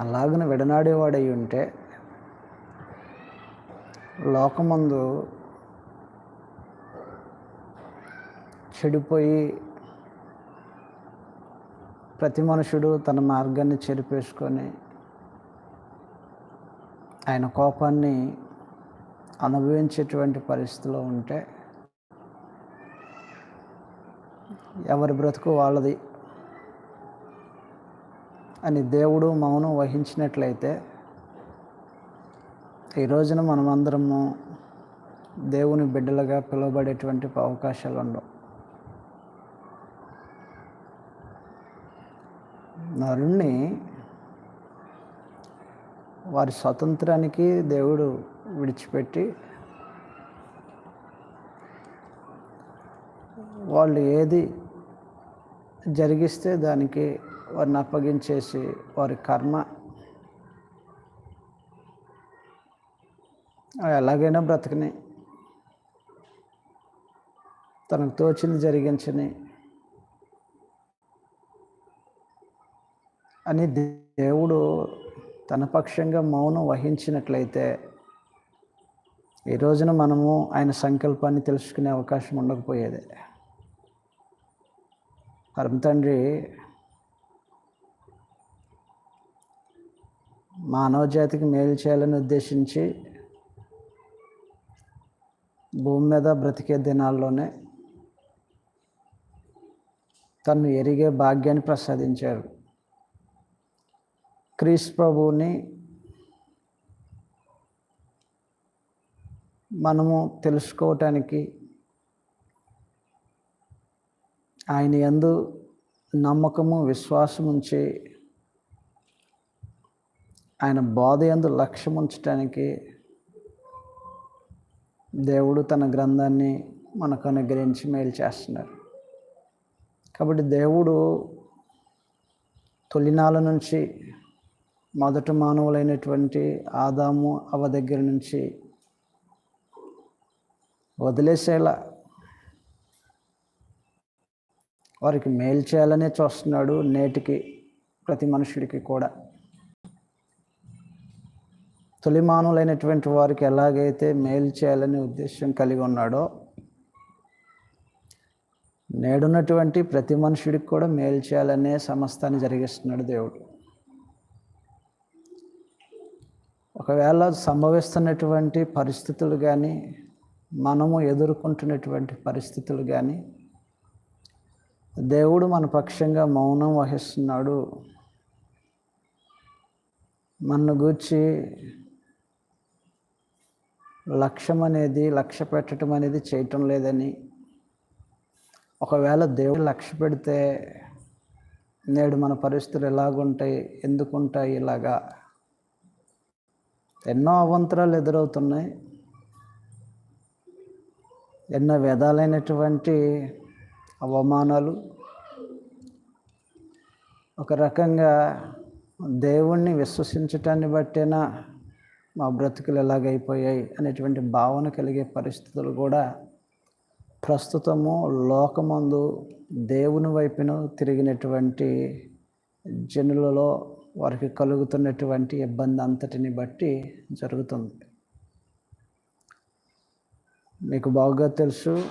అలాగని విడనాడేవాడై ఉంటే లోకమందు చెడిపోయి ప్రతి మనుషుడు తన మార్గాన్ని చెరిపేసుకొని ఆయన కోపాన్ని అనుభవించేటువంటి పరిస్థితిలో ఉంటే ఎవరి బ్రతుకు వాళ్ళది. అని దేవుడు మౌనం వహించినట్లయితే ఈ రోజున మనమందరము దేవుని బిడ్డలుగా పిలువబడేటువంటి అవకాశాలు ఉండవు. నరుణ్ణి వారి స్వతంత్రానికి దేవుడు విడిచిపెట్టి వాళ్ళు ఏది జరిగిస్తే దానికి వారిని అప్పగించేసి వారి కర్మ. ఎలాగైనా బ్రతకని తనకు తోచింది జరిగించని అని దేవుడు తన పక్షంగా మౌనం వహించినట్లయితే ఈ రోజున మనము ఆయన సంకల్పాన్ని తెలుసుకునే అవకాశం ఉండకపోయేది. పరమ తండ్రి మానవ జాతికి మేలు చేయాలని ఉద్దేశించి భూమి మీద బ్రతికే దినాల్లోనే తను ఎరిగే భాగ్యాన్ని ప్రసాదించారు. క్రీస్ ప్రభువుని మనము తెలుసుకోవటానికి ఆయన ఎందు నమ్మకము విశ్వాసం ఉంచి ఆయన బోధ ఎందు లక్ష్యం ఉంచటానికి దేవుడు తన గ్రంథాన్ని మనకు అనుగ్రహించి మేలు చేస్తున్నారు. కాబట్టి దేవుడు తొలినాల నుంచి మొదటి మానవులైనటువంటి ఆదాము అవ దగ్గర నుంచి వదిలేసేలా వారికి మేలు చేయాలనే చూస్తున్నాడు నేటికి ప్రతి మనుషుడికి కూడా. తొలిమానులైనటువంటి వారికి ఎలాగైతే మేలు చేయాలనే ఉద్దేశం కలిగి ఉన్నాడో నేడున్నటువంటి ప్రతి మనుషుడికి కూడా మేలు చేయాలనే సమస్తాన్ని జరిగిస్తున్నాడు దేవుడు. ఒకవేళ సంభవిస్తున్నటువంటి పరిస్థితులు కానీ మనము ఎదుర్కొంటున్నటువంటి పరిస్థితులు కానీ దేవుడు మన పక్షంగా మౌనం వహిస్తున్నాడు. మన గూర్చి లక్ష్యం అనేది లక్ష్య పెట్టడం అనేది చేయటం లేదని. ఒకవేళ దేవుడు లక్ష్య పెడితే నేడు మన పరిస్థితులు ఎలాగుంటాయి ఎందుకుంటాయి ఇలాగా. ఎన్నో అవంతరాలు ఎదురవుతున్నాయి. ఎన్నో విధాలైనటువంటి అవమానాలు. ఒక రకంగా దేవుణ్ణి విశ్వసించటాన్ని బట్టేనా మా బ్రతుకులు ఎలాగైపోయాయి అనేటువంటి భావన కలిగే పరిస్థితులు కూడా ప్రస్తుతము లోకమందు దేవుని వైపున తిరిగినటువంటి జనులలో వారికి కలుగుతున్నటువంటి ఇబ్బంది అంతటిని బట్టి జరుగుతుంది. మీకు బాగా తెలుసు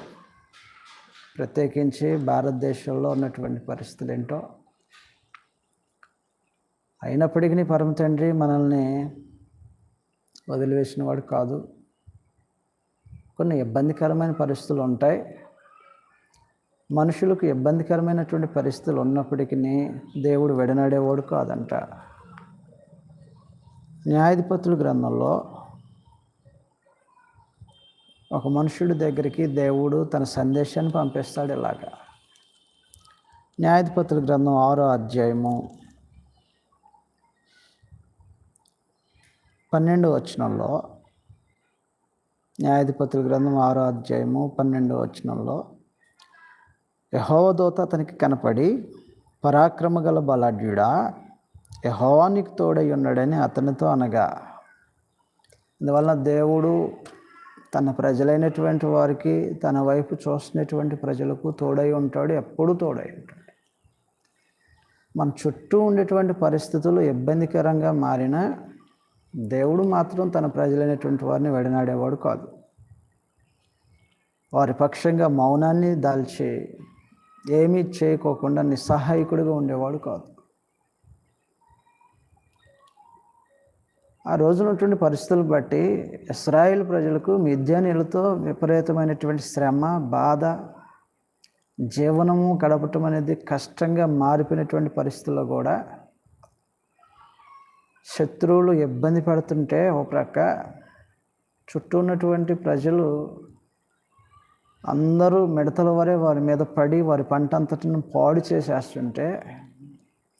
ప్రత్యేకించి భారతదేశంలో ఉన్నటువంటి పరిస్థితులు ఏంటో. అయినప్పటికీ పరమ తండ్రి మనల్ని వదిలివేసిన వాడు కాదు. కొన్ని ఇబ్బందికరమైన పరిస్థితులు ఉంటాయి. మనుషులకు ఇబ్బందికరమైనటువంటి పరిస్థితులు ఉన్నప్పటికీ దేవుడు విడనాడేవాడు కాదంట. న్యాయాధిపతుల గ్రంథంలో ఒక మనుషుడి దగ్గరికి దేవుడు తన సందేశాన్ని పంపిస్తాడు ఇలాగా. న్యాయాధిపతుల గ్రంథం ఆరో అధ్యాయము పన్నెండు వచనంలో న్యాయాధిపతుల గ్రంథం ఆరో అధ్యాయము పన్నెండు వచనంలో యహోవదూత అతనికి కనపడి పరాక్రమ గల బలాఢ్యుడా యహోవానికి తోడై ఉన్నాడని అతనితో అనగా అందువలన దేవుడు తన ప్రజలైనటువంటి వారికి తన వైపు చూస్తున్నటువంటి ప్రజలకు తోడై ఉంటాడు ఎప్పుడూ తోడై ఉంటాడు. మన చుట్టూ ఉండేటువంటి పరిస్థితులు ఇబ్బందికరంగా మారినా దేవుడు మాత్రం తన ప్రజలైనటువంటి వారిని వెడనాడేవాడు కాదు. వారి పక్షంగా మౌనాన్ని దాల్చి ఏమీ చేయకోకుండా నిస్సహాయకుడిగా ఉండేవాడు కాదు. ఆ రోజునటువంటి పరిస్థితులు బట్టి ఇస్రాయేల్ ప్రజలకు మిద్యానీలతో విపరీతమైనటువంటి శ్రమ బాధ జీవనము గడపటం అనేది కష్టంగా మారిపోయినటువంటి పరిస్థితుల్లో కూడా శత్రువులు ఇబ్బంది పడుతుంటే ఒక ప్రక్క చుట్టూ ఉన్నటువంటి ప్రజలు అందరూ మిడతల వరే వారి మీద పడి వారి పంట అంతటిని పాడు చేసేస్తుంటే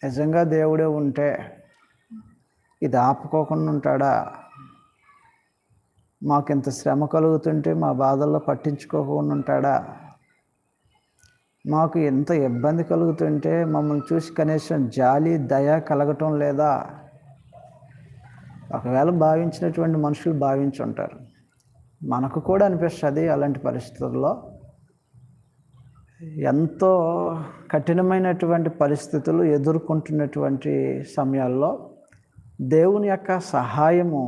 నిజంగా దేవుడే ఉంటే ఇది ఆపుకోకుండా ఉంటాడా? మాకింత శ్రమ కలుగుతుంటే మా బాధల్లో పట్టించుకోకుండా ఉంటాడా? మాకు ఎంత ఇబ్బంది కలుగుతుంటే మమ్మల్ని చూసి కనీసం జాలి దయ కలగటం లేదా? ఒకవేళ భావించినటువంటి మనుషులు భావించి ఉంటారు మనకు కూడా అనిపిస్తుంది అలాంటి పరిస్థితుల్లో. ఎంతో కఠినమైనటువంటి పరిస్థితులు ఎదుర్కొంటున్నటువంటి సమయాల్లో దేవుని యొక్క సహాయము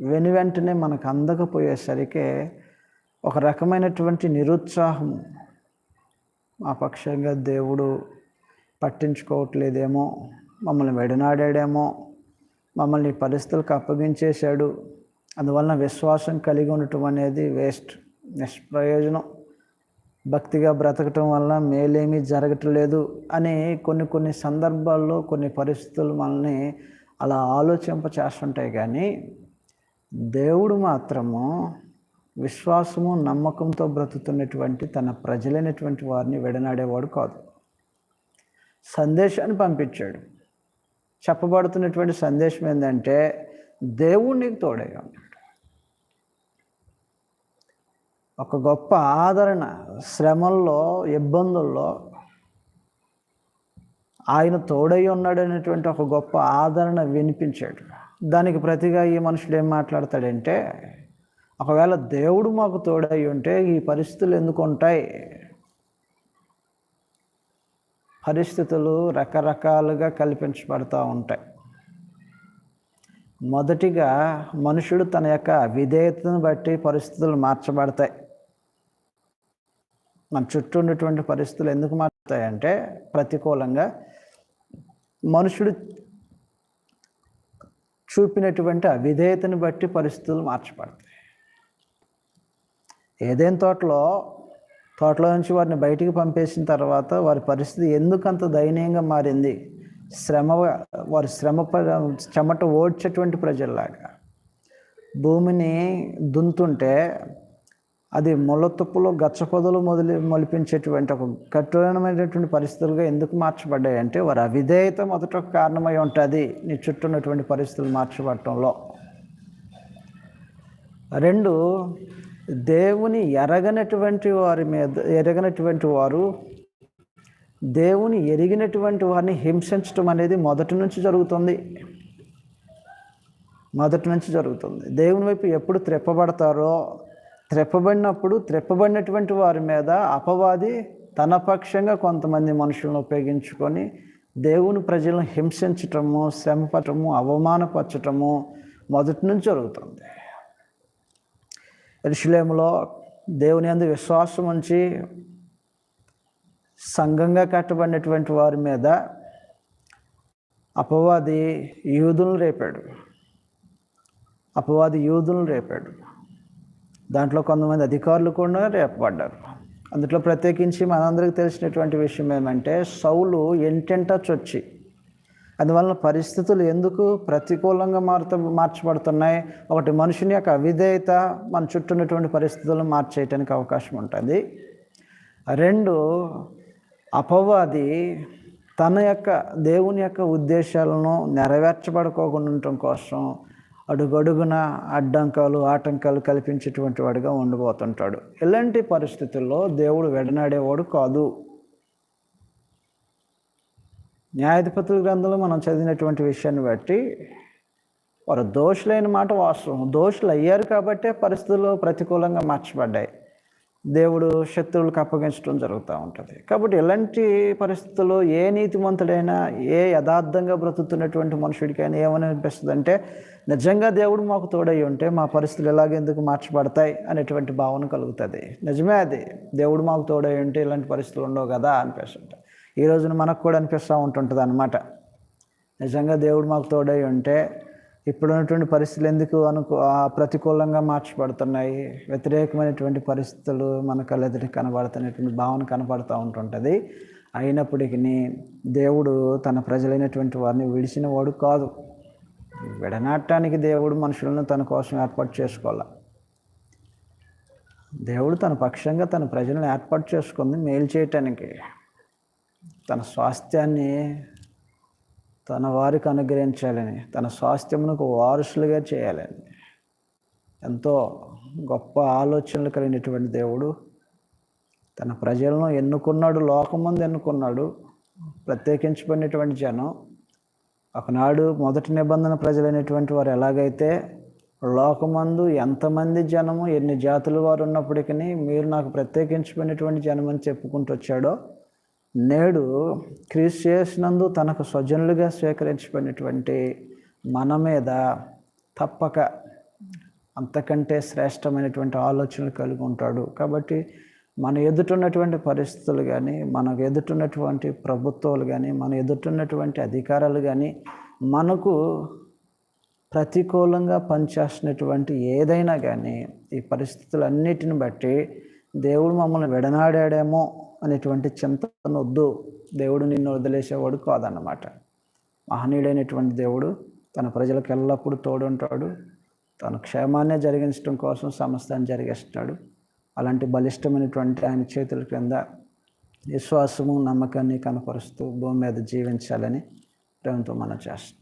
వెను వెంటనే మనకు అందకపోయేసరికి ఒక రకమైనటువంటి నిరుత్సాహం మా పక్షంగా దేవుడు పట్టించుకోవట్లేదేమో మమ్మల్ని వెడనాడాడేమో మమ్మల్ని పరిస్థితులకు అప్పగించేశాడు. అందువలన విశ్వాసం కలిగి ఉండటం అనేది వేస్ట్ నిష్ప్రయోజనం. భక్తిగా బ్రతకటం వల్ల మేలేమీ జరగట్లేదు అని కొన్ని కొన్ని సందర్భాల్లో కొన్ని పరిస్థితులు మనల్ని అలా ఆలోచింప చేస్తుంటాయి కానీ దేవుడు మాత్రము విశ్వాసము నమ్మకంతో బ్రతుకుతున్నటువంటి తన ప్రజలైనటువంటి వారిని విడనాడేవాడు కాదు. సందేశాన్ని పంపించాడు. చెప్పబడుతున్నటువంటి సందేశం ఏంటంటే దేవుడు నీకు ఉన్నాడు ఒక గొప్ప ఆదరణ శ్రమల్లో ఇబ్బందుల్లో ఆయన తోడై ఉన్నాడు అనేటువంటి ఒక గొప్ప ఆదరణ వినిపించాడు. దానికి ప్రతిగా ఈ మనుషుడు ఏం మాట్లాడతాడంటే ఒకవేళ దేవుడు మాకు తోడై ఉంటే ఈ పరిస్థితులు ఎందుకు ఉంటాయి? పరిస్థితులు రకరకాలుగా కల్పించబడుతూ ఉంటాయి. మొదటిగా మనుషుడు తన యొక్క విధేయతను బట్టి పరిస్థితులు మార్చబడతాయి. మన చుట్టూ ఉన్నటువంటి పరిస్థితులు ఎందుకు మారుతాయంటే ప్రతికూలంగా మనుషుడు చూపినటువంటి అవిధేయతను బట్టి పరిస్థితులు మార్చబడతాయి. ఏదైనా తోటలో తోటలో నుంచి వారిని బయటికి పంపేసిన తర్వాత వారి పరిస్థితి ఎందుకంత దయనీయంగా మారింది? శ్రమ వారి శ్రమ చెమట ఓడ్చేటువంటి ప్రజల్లాగా. భూమిని దున్తుంటే అది మొలతుప్పులు గచ్చపొదలు మొదలు మొలిపించేటువంటి ఒక కఠినమైనటువంటి పరిస్థితులుగా ఎందుకు మార్చబడ్డాయి అంటే వారి అవిధేయత మొదట ఒక కారణమై ఉంటుంది. నీ చుట్టూ ఉన్నటువంటి పరిస్థితులు మార్చబడటంలో. రెండు దేవుని ఎరగనటువంటి వారి మీద ఎరగనటువంటి వారు దేవుని ఎరిగినటువంటి వారిని హింసించడం అనేది మొదటి నుంచి జరుగుతుంది. మొదటి నుంచి జరుగుతుంది. దేవుని వైపు ఎప్పుడు త్రెప్పబడతారో త్రెప్పబడినప్పుడు త్రెప్పబడినటువంటి వారి మీద అపవాది తన పక్షంగా కొంతమంది మనుషులను ఉపయోగించుకొని దేవుని ప్రజలను హింసించటము శ్రమపడటము అవమానపరచటము మొదటి నుంచి జరుగుతుంది. ఎరుషులేములో దేవుని అందు విశ్వాసం ఉంచి సంఘంగా కట్టబడినటువంటి వారి మీద అపవాది యూదులను రేపాడు. అపవాది యూదులను రేపాడు. దాంట్లో కొంతమంది అధికారులు కూడా రేపబడ్డారు. అందులో ప్రత్యేకించి మనందరికీ తెలిసినటువంటి విషయం ఏమంటే సౌలు ఎంటెంట చొచ్చి అందువలన పరిస్థితులు ఎందుకు ప్రతికూలంగా మారుత మార్చబడుతున్నాయి? ఒకటి మనుషుని యొక్క విధేయత మన చుట్టూ ఉన్నటువంటి పరిస్థితులను మార్చేయటానికి అవకాశం ఉంటుంది. రెండు అపవాది తన యొక్క దేవుని యొక్క ఉద్దేశాలను నెరవేర్చబడుకోకుండా ఉండటం కోసం అడుగడుగున అడ్డంకాలు ఆటంకాలు కల్పించేటువంటి వాడిగా ఉండిపోతుంటాడు. ఇలాంటి పరిస్థితుల్లో దేవుడు వెడనాడేవాడు కాదు. న్యాయాధిపతుల గ్రంథంలో మనం చదివినటువంటి విషయాన్ని బట్టి వారు దోషులైన మాట వాస్తవం. దోషులు అయ్యారు కాబట్టే పరిస్థితులు ప్రతికూలంగా మార్చబడ్డాయి. దేవుడు శత్రువులకు అప్పగించడం జరుగుతూ ఉంటుంది. కాబట్టి ఎలాంటి పరిస్థితుల్లో ఏ నీతిమంతుడైనా ఏ యథార్థంగా బ్రతుకుతున్నటువంటి మనుషుడికైనా ఏమని అనిపిస్తుంది అంటే నిజంగా దేవుడు మాకు తోడై ఉంటే మా పరిస్థితులు ఎలాగెందుకు మార్చబడతాయి? అనేటువంటి భావన కలుగుతుంది. నిజమే అది. దేవుడు మాకు తోడై ఉంటే ఇలాంటి పరిస్థితులు ఉండవు కదా అనిపిస్తుంటాయి ఈ రోజున మనకు కూడా అనిపిస్తూ ఉంటుంటుంది అనమాట నిజంగా దేవుడు మాకు తోడై ఉంటే ఇప్పుడున్నటువంటి పరిస్థితులు ఎందుకు అనుకో ప్రతికూలంగా మార్చబడుతున్నాయి? వ్యతిరేకమైనటువంటి పరిస్థితులు మన కళ్ళెదుటి కనబడుతున్నటువంటి భావన కనబడుతూ ఉంటుంటుంది. అయినప్పటికీ దేవుడు తన ప్రజలైనటువంటి వారిని విడిచిన వాడు కాదు. విడనాటానికి దేవుడు మనుషులను తన కోసం ఏర్పాటు చేసుకోవాలి? దేవుడు తన పక్షంగా తన ప్రజలను ఏర్పాటు చేసుకుంది మేలు చేయటానికి. తన స్వాస్థ్యాన్ని తన వారికి అనుగ్రహించాలని తన స్వాస్థ్యమునకు వారసులుగా చేయాలని. ఎంతో గొప్ప ఆలోచనలు కలిగినటువంటి దేవుడు తన ప్రజలను ఎన్నుకున్నాడు లోకముందు ఎన్నుకున్నాడు ప్రత్యేకించబడినటువంటి జనం. ఒకనాడు మొదటి నిబంధన ప్రజలైనటువంటి వారు ఎలాగైతే లోకమందు ఎంతమంది జనము ఎన్ని జాతులు వారు ఉన్నప్పటికీ మీరు నాకు ప్రత్యేకించబడినటువంటి జనం అని చెప్పుకుంటూ వచ్చాడో నేడు క్రీస్తు చేసినందు తనకు స్వజనులుగా స్వీకరించబడినటువంటి మన మీద తప్పక అంతకంటే శ్రేష్టమైనటువంటి ఆలోచనలు కలిగి ఉంటాడు. కాబట్టి మన ఎదుటున్నటువంటి పరిస్థితులు కానీ మనకు ఎదుటున్నటువంటి ప్రభుత్వాలు కానీ మన ఎదుటున్నటువంటి అధికారాలు కానీ మనకు ప్రతికూలంగా పనిచేస్తున్నటువంటి ఏదైనా కానీ ఈ పరిస్థితులన్నిటిని బట్టి దేవుడు మమ్మల్ని విడనాడాడేమో అనేటువంటి చింతనొద్దు. దేవుడు నిన్ను వదిలేసేవాడు కాదన్నమాట. మహనీయుడైనటువంటి దేవుడు తన ప్రజలకు ఎల్లప్పుడూ తోడుంటాడు. తన క్షేమాన్నే జరిగించడం కోసం సమస్తాన్ని జరిగేస్తాడు. అలాంటి బలిష్టమైనటువంటి ఆయన చేతుల క్రింద విశ్వాసము నమ్మకాన్ని కనపరుస్తూ భూమి మీద జీవించాలని ప్రేమతో మనం చేస్తాం.